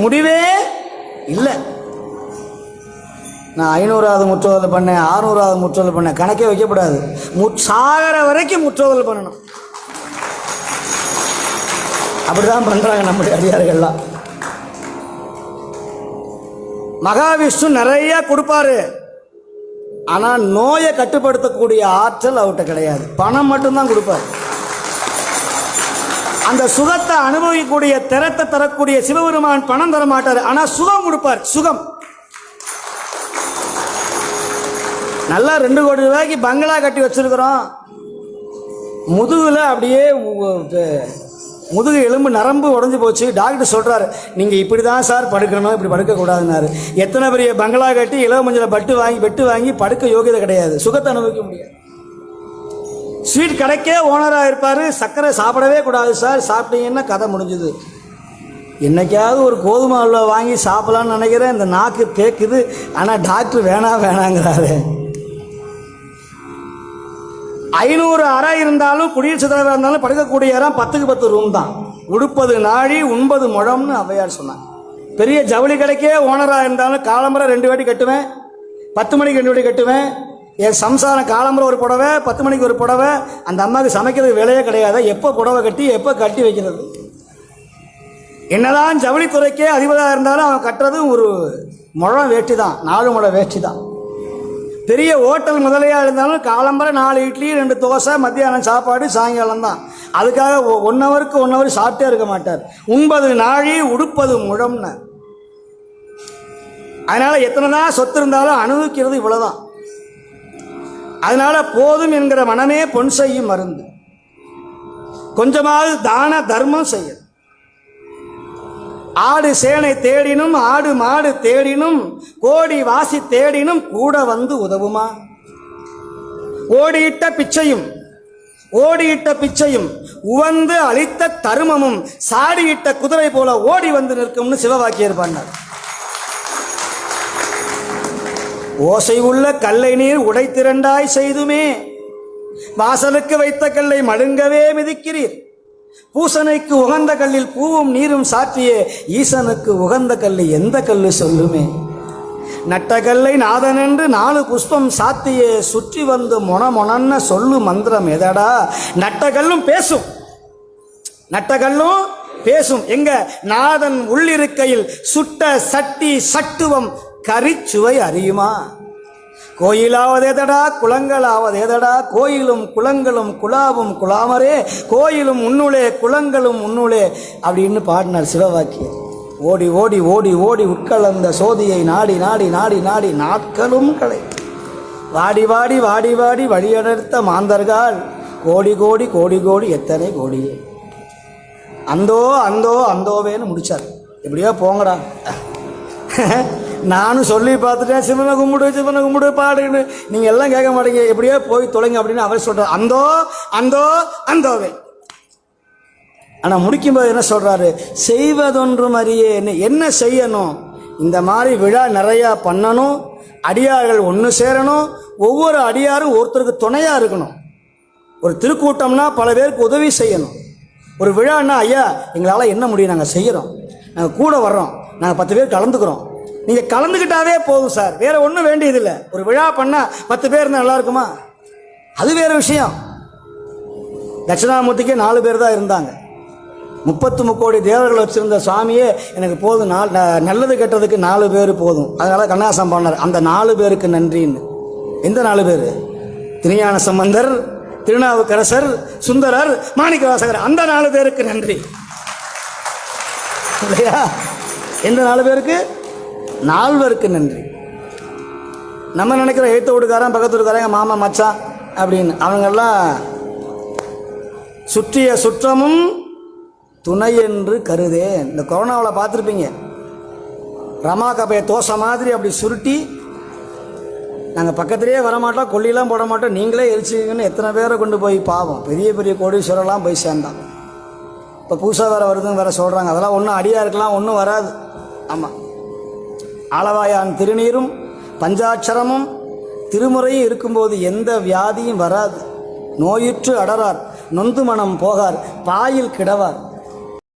முடிவே இல்லை. நான் ஐநூறாவது முற்றோதல் பண்ணேன் ஆறுநூறாவது முற்றோதல் பண்ணேன் கணக்கே வைக்கப்படாது. மு சாகர வரைக்கும் முற்றோதல் பண்ணணும். அப்படிதான் பண்றாங்க நம்முடைய அடியார்கள்லாம். மகாவிஷ்ணு நிறைய கொடுப்பாரு. ஆனா நோயை கட்டுப்படுத்தக்கூடிய ஆற்றல் அவர்கிட்ட கிடையாது. பணம் மட்டும்தான் கொடுப்பாரு. அந்த சுகத்தை அனுபவிக்கக்கூடிய திறத்தை தரக்கூடிய சிவபெருமான் பணம் தர மாட்டார். ஆனா சுகம் கொடுப்பார். சுகம். நல்லா ரெண்டு கோடி ரூபாய்க்கு பங்களா கட்டி வச்சிருக்கிறோம். முதுகுல அப்படியே முதுகு எலும்பு நரம்பு உடஞ்சி போச்சு. டாக்டர் சொல்கிறாரு நீங்கள் இப்படி தான் சார் படுக்கணும். இப்படி படுக்கக்கூடாதுன்னாரு. எத்தனை பெரிய பங்களா கட்டி இளவு மஞ்சளை பட்டு வாங்கி பெட்டு வாங்கி படுக்க யோகியதை கிடையாது. சுகத்தை அனுபவிக்க முடியாது. ஸ்வீட் கடைக்கே ஓனராக இருப்பார். சர்க்கரை சாப்பிடவே கூடாது சார் சாப்பிட்டீங்கன்னா கதை முடிஞ்சுது. என்னைக்காவது ஒரு கோதுமை அல்வா வாங்கி சாப்பிடலான்னு நினைக்கிறேன். இந்த நாக்கு கேட்குது ஆனால் டாக்டர் வேணாம் வேணாங்கிறாரு. ஐநூறு அறை இருந்தாலும் குடியரசுத் தலைவராக இருந்தாலும் படுக்கக்கூடிய இடம் பத்துக்கு பத்து ரூம் தான். உடுப்பது நாழி உண்பது முழம்னு ஔவையார் சொன்னாங்க. பெரிய ஜவுளி கடைக்கே ஓனராக இருந்தாலும் காலம்பரம் ரெண்டு வாட்டி கட்டுவேன். பத்து மணிக்கு ரெண்டு வாட்டி கட்டுவேன். என் சம்சாரம் காலம்புற ஒரு புடவை பத்து மணிக்கு ஒரு புடவை அந்த அம்மாவுக்கு சமைக்கிறது வேலையே கிடையாது? எப்போ புடவை கட்டி எப்போ கட்டி வைக்கிறது? என்னதான் ஜவுளித்துறைக்கே அதிபராக இருந்தாலும் அவன் கட்டுறதும் ஒரு முழம் வேட்டி தான் நாலு முழம் வேட்டி தான் பெரிய ஹோட்டல் முதலையாக இருந்தாலும் காலம்பரை நாலு இட்லி ரெண்டு தோசை மத்தியானம் சாப்பாடு சாயங்காலம் தான். அதுக்காக ஒன் ஹவருக்கு ஒன் ஹவர் சாப்பிட்டே இருக்க மாட்டார். உண்பது நாழி உடுப்பது முழம்னு அதனால் எத்தனை தான் சொத்து இருந்தாலும் அனுபவிக்கிறது இவ்வளோதான் அதனால போதும் என்கிற மனமே பொன் செய்யும் மருந்து. கொஞ்சமாவது தான தர்மம் செய்யும் ஆடு சேனை தேடினும் ஆடு மாடு தேடினும் கோடி வாசி தேடினும் கூட வந்து உதவுமா? ஓடியிட்ட பிச்சையும் ஓடியிட்ட பிச்சையும் உவந்து அழித்த தருமமும் சாடியிட்ட குதிரை போல ஓடி வந்து நிற்கும்னு சிவவாக்கியர் பண்ணார் ஓசை உள்ள கல்லை நீர் உடைத்திரண்டாய் செய்துமே. வாசலுக்கு வைத்த கல்லை மழுங்கவே மிதிக்கிறீர். பூசனைக்கு உகந்த கல்லில் பூவும் நீரும் சாற்றிய ஈசனுக்கு உகந்த கல்லு எந்த கல்லு சொல்லுமே. நட்ட கல்லை நாதனென்று நாலு புஷ்பம் சாத்தியே சுற்றி வந்து மொனமொனன்னு சொல்லு மந்திரம் எதடா? நட்ட கல்லும் பேசும். நட்ட கல்லும் பேசும். எங்க? நாதன் உள்ளிருக்கையில் சுட்ட சட்டி சட்டுவம் கரிச்சுவை அறியுமா? கோயிலாவதேதடா குளங்களாவதேதடா கோயிலும் குளங்களும் குலாவும் குலாமரே கோயிலும் உன்னுளே குளங்களும் உன்னுளே அப்படின்னு பாடினார் சிவவாக்கியர். ஓடி ஓடி ஓடி ஓடி உட்கலந்த சோதியை நாடி நாடி நாடி நாடி நாட்களும் களை வாடி வாடி வாடி வாடி வழியடர்த்த மாந்தர்கள். கோடி கோடி கோடி கோடி எத்தனை கோடியே அந்தோ அந்தோ அந்தோவேன்னு முடிச்சார். எப்படியோ போங்கடா. நானும் சொல்லி பார்த்துட்டேன் சிவனை கும்பிடு சிவனை கும்பிடு பாடுன்னு. நீங்கள் எல்லாம் கேட்க மாட்டீங்க. எப்படியோ போய் தொலைங்க அப்படின்னு அவர் சொல்கிறார் அந்தோ அந்தோ அந்தோவே. ஆனால் முடிக்கும்போது என்ன சொல்கிறாரு செய்வதொன்றும் அறியேன்னு. என்ன செய்யணும்? இந்த மாதிரி விழா நிறையா பண்ணணும். அடியார்கள் ஒன்று சேரணும். ஒவ்வொரு அடியாரும் ஒருத்தருக்கு துணையாக இருக்கணும். ஒரு திருக்கூட்டம்னா பல பேருக்கு உதவி செய்யணும். ஒரு விழான்னா ஐயா எங்களால் என்ன முடியும்? நாங்கள் செய்கிறோம் நாங்கள் கூட வர்றோம். நாங்கள் பத்து பேர் கலந்துக்கிறோம். நீங்கள் கலந்துக்கிட்டாவே போதும் சார். வேற ஒன்றும் வேண்டியதில்லை. ஒரு விழா பண்ணால் பத்து பேர் இருந்தால் நல்லா இருக்குமா? அது வேற விஷயம். தட்சிணாமூர்த்திக்கே நாலு பேர் தான் இருந்தாங்க. முப்பத்து முக்கோடி தேவர்கள் வச்சிருந்த சுவாமியே எனக்கு போதும். நாலு ந- நல்லது கெட்டதுக்கு நாலு பேர் போதும். அதனால கண்ணாசம் பண்ணார். அந்த நாலு பேருக்கு நன்றின்னு. எந்த நாலு பேர்? திருஞான சம்பந்தர் திருநாவுக்கரசர் சுந்தரர் மாணிக்கவாசகர். அந்த நாலு பேருக்கு நன்றி. இல்லையா? எந்த நாலு பேருக்கு? நால்வருக்கு நன்றி. நம்ம நினைக்கிற எழுத்த வீட்டுக்காரன் பக்கத்து வீட்டுக்காரன் எங்கள் மாமா மச்சான் அப்படின்னு அவங்கெல்லாம் சுற்றிய சுற்றமும் துணை என்று கருதே. இந்த கொரோனாவில் பார்த்துருப்பீங்க. ரமா கபையை தோசை மாதிரி அப்படி சுருட்டி நாங்கள் பக்கத்துலேயே வரமாட்டோம் கொல்லிலாம் போட மாட்டோம் நீங்களே எரிச்சிங்கன்னு எத்தனை பேரை கொண்டு போய் பாவம். பெரிய பெரிய கோடீஸ்வரெல்லாம் போய் சேர்ந்தான். இப்போ புதுசாக வேறு வருதுன்னு வேறு சொல்கிறாங்க அதெல்லாம் ஒன்றும் அடியாக இருக்கலாம் ஒன்றும் வராது. ஆமாம் ஆளவாயான் திருநீரும் பஞ்சாட்சரமும் திருமுறையும் இருக்கும்போது எந்த வியாதியும் வராது. நோயுற்று அடரார் நொந்து மனம் போகார் பாயில் கிடவார்.